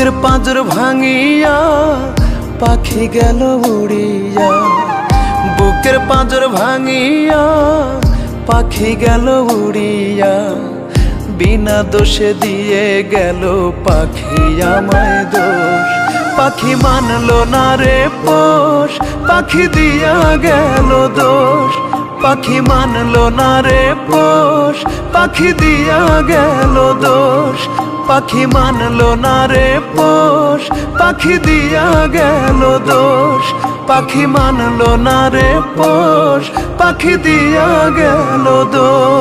বুকের পাঁজর ভাঙিয়া পাখি গেল উড়িয়া। বুকের পাঁজর ভাঙিয়া পাখি গেল উড়িয়া। বিনা দোষে দিয়ে গেল পাখি আমায় দোষ। পাখি মানলো না রে পোষ, পাখি দিয়া গেল দোষ। পাখি মানলো না রে পোষ, পাখি দিয়া গেল দোষ। পাখি মানলো না রে পোষ, পাখি দিয়া গেল দোষ। পাখি মানলো না রে পোষ, পাখি দিয়া গেল দোষ।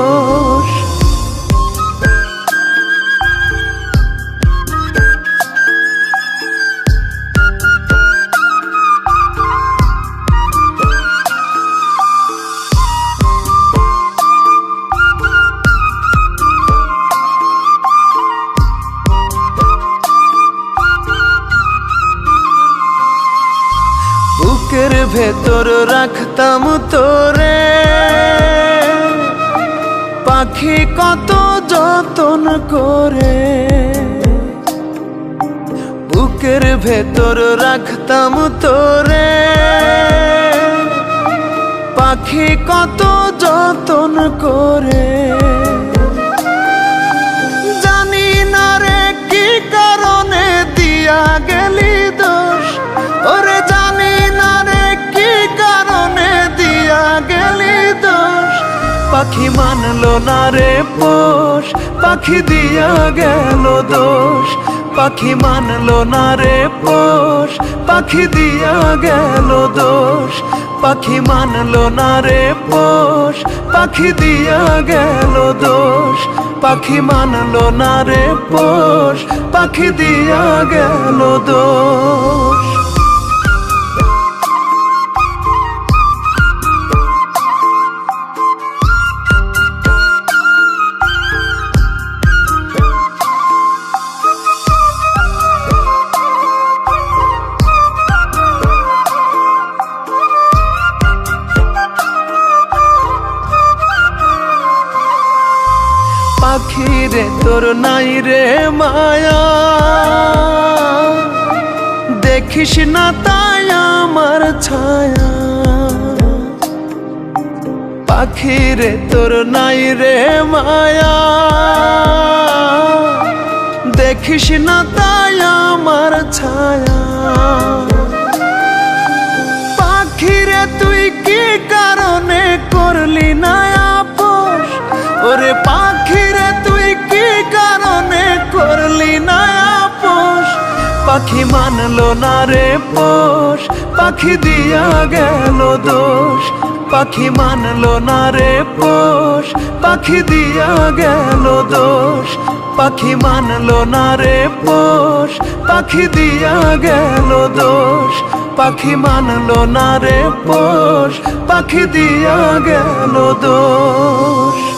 বুকের ভেতর রাখতাম তোরে। পাখি কত যতন করে। বুকের ভেতর রাখতাম তোরে। পাখি কত যতন করে। পাখি মানলো না রে পোষ, পাখি দিয়া গেল দোষ। পাখি মানলো না রে পোষ, পাখি দিয়া গেল দোষ। পাখি মানলো না রে পোষ, পাখি দিয়া গেল দোষ। পাখি মানলো না রে পোষ, পাখি দিয়া গেল দোষ। পাখি রে তোর নাই রে মায়া। দেখিস না তাই আমার ছায়া। পাখি রে তোর নাই রে মায়া। দেখিস না তাই আমার পাখি মানলো না রে পোষ, পাখি দিয়া গেল দোষ। পাখি মানলো না রে পোষ, পাখি দিয়া গেল দোষ। পাখি মানলো না রে পোষ, পাখি দিয়া গেল দোষ। পাখি মানলো না রে পোষ, পাখি দিয়া গেল দোষ।